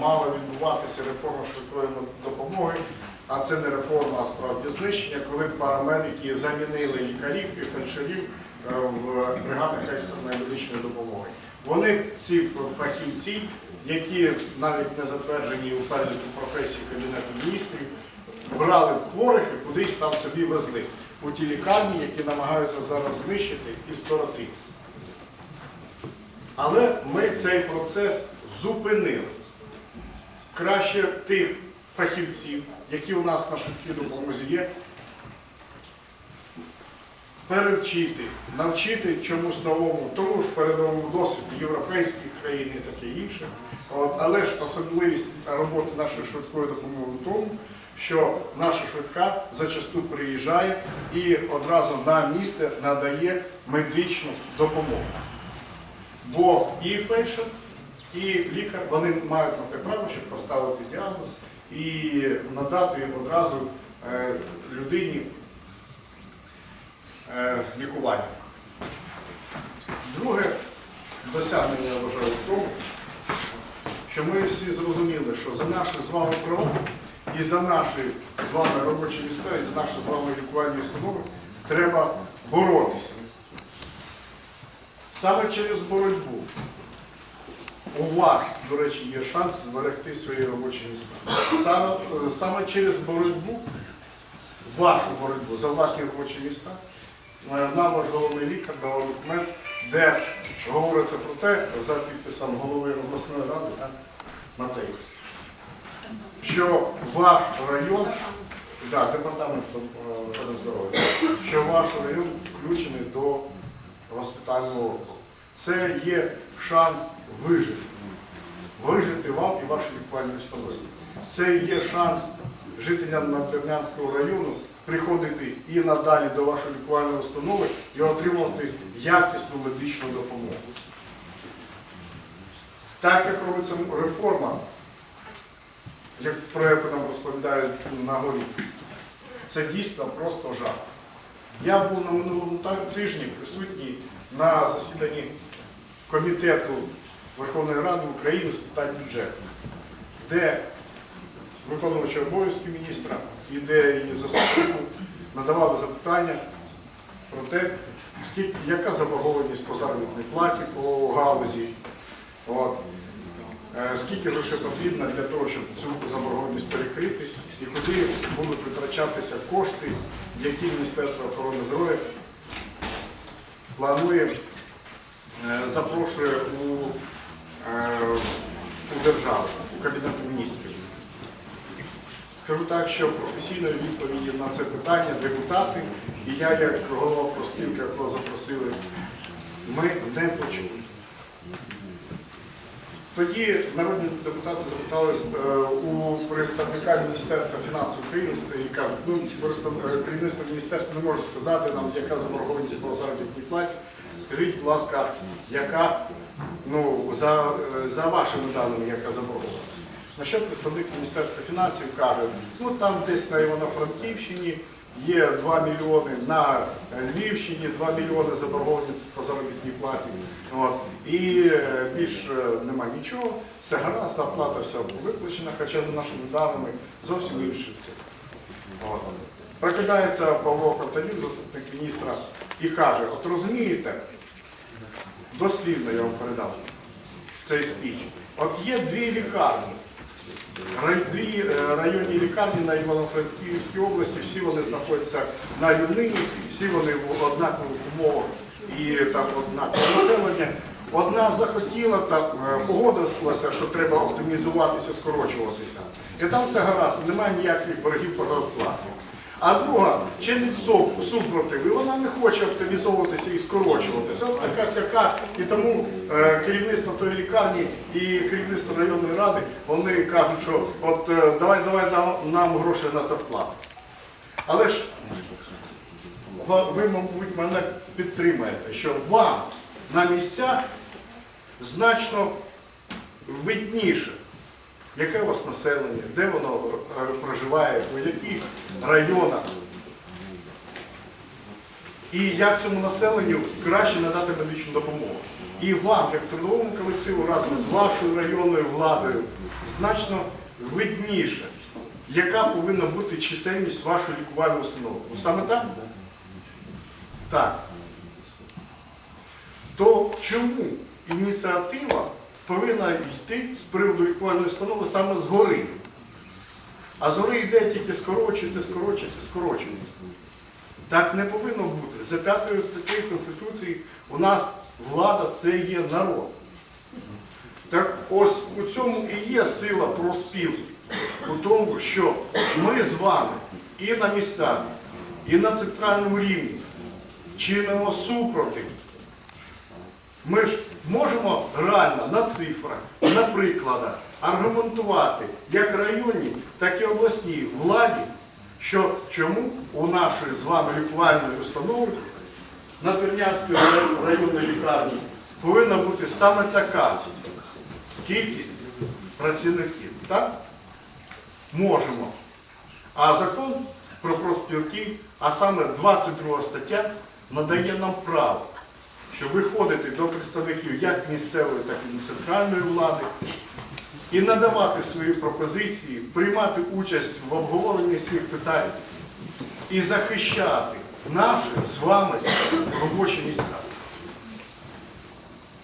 мала відбуватися реформа швидкої допомоги, а це не реформа, а справді знищення, коли парамедики замінили лікарів і фельдшерів е, в бригадах екстреної медичної допомоги. Вони ці фахівці, які навіть не затверджені у переліку професії Кабінету міністрів, брали хворих і кудись там собі везли у ті лікарні, які намагаються зараз знищити і скоротити. Але ми цей процес зупинили. Краще тих фахівців, які у нас на швидкій допомозі є, перевчити, навчити чомусь новому, тому ж передовому досвіду європейських країн і таке інше. Але ж особливість роботи нашої швидкої допомоги в тому, що наша швидка зачасту приїжджає і одразу на місце надає медичну допомогу. Бо і фельдшер, і лікар вони мають на те право, щоб поставити діагноз і надати одразу е, людині е, лікування. Друге досягнення я вважаю в тому, що ми всі зрозуміли, що за наші з вами права і за наші з вами робочі місця, і за наші з вами лікувальні установи треба боротися. Саме через боротьбу у вас, до речі, є шанс зберегти свої робочі місця. Саме, е, саме через боротьбу, вашу боротьбу за власні робочі місця, е, нам ваш головний лікар дав документ, де говориться про те, за підписом голови обласної ради да, Матей, що ваш район, да, департамент е, охорони здоров'я, що ваш район включений до госпітального. Це є шанс вижити. Вижити вам і вашій лікувальній установі. Це є шанс жителям Надвірнянського району приходити і надалі до вашої лікувальної установи і отримувати якісну медичну допомогу. Так як робиться реформа, як про яку нам розповідають на горі, це дійсно просто жах. Я був на минулому тижні присутній на засіданні Комітету Верховної Ради України з питань бюджету, де виконувачі обов'язки міністра і де її заступнику надавали запитання про те, скільки, яка заборгованість по заробітній платі по галузі, от, е, скільки грошей потрібно для того, щоб цю заборгованість перекрити, і куди будуть витрачатися кошти, які Міністерство охорони здоров'я планує, запрошує у, е, у державу, у Кабінету міністрів. Скажу так, що професійної відповіді на це питання депутати і я, як голова профспілки, якого запросили, ми не почули. Тоді народні депутати запитались е, у представника Міністерства фінансів України і кажуть, ну е, керівництво міністерства не може сказати нам, яка заборгованість по заробітній платі. Скажіть, будь ласка, яка ну, за, за вашими даними, яка заборгованість? На що представник Міністерства фінансів каже, ну там десь на Івано-Франківщині є 2 мільйони, на Львівщині 2 мільйони заборгованість по заробітній платі. От. І е, більш е, нема нічого, все гаразд, оплата вся виплачена, хоча за нашими даними зовсім інші цифри. Прокидається Павло Картанів, заступник міністра, і каже, от розумієте, дослівно я вам передав цей спіч. От є дві лікарні. Дві е, районні лікарні на Івано-Франківській області, всі вони знаходяться на рівнині, всі вони в однакових умовах і там однакове населення. Одна захотіла, там е, погодилася, що треба оптимізуватися, скорочуватися. І там все гаразд, немає ніяких боргів по зарплаті. А друга чинить су- супротив, і вона не хоче оптимізовуватися і скорочуватися. От така сяка. І тому е, керівництво тої лікарні і керівництво районної ради вони кажуть, що от е, давай, давай дам нам гроші на зарплату. Але ж ви, мабуть, мене підтримаєте, що вам на місцях значно видніше, яке у вас населення, де воно е, проживає, у яких районах. і як цьому населенню краще надати медичну допомогу. І вам, як трудовому колективу, разом з вашою районною владою, значно видніше, яка повинна бути чисельність вашої лікувальної установи. Ну, Саме так? Так. То чому ініціатива повинна йти з приводу лікувальної установи саме згори? А згори йде тільки скорочуйте, скорочуйте, скорочуйте. Так не повинно бути. За п'ятою статтею Конституції у нас влада це є народ. Так ось у цьому і є сила профспілки. У тому, що ми з вами і на місцях, і на центральному рівні чинимо супротив. Ми ж можемо реально на цифрах, на прикладах аргументувати як районній, так і обласній владі, що чому у нашої з вами лікувальної установи на Тернянської районної лікарні повинна бути саме така кількість працівників. Так? Можемо. А закон про профспілки, а саме 22 стаття, надає нам право, що виходити до представників як місцевої, так і центральної влади і надавати свої пропозиції, приймати участь в обговоренні цих питань і захищати наші з вами робочі місця.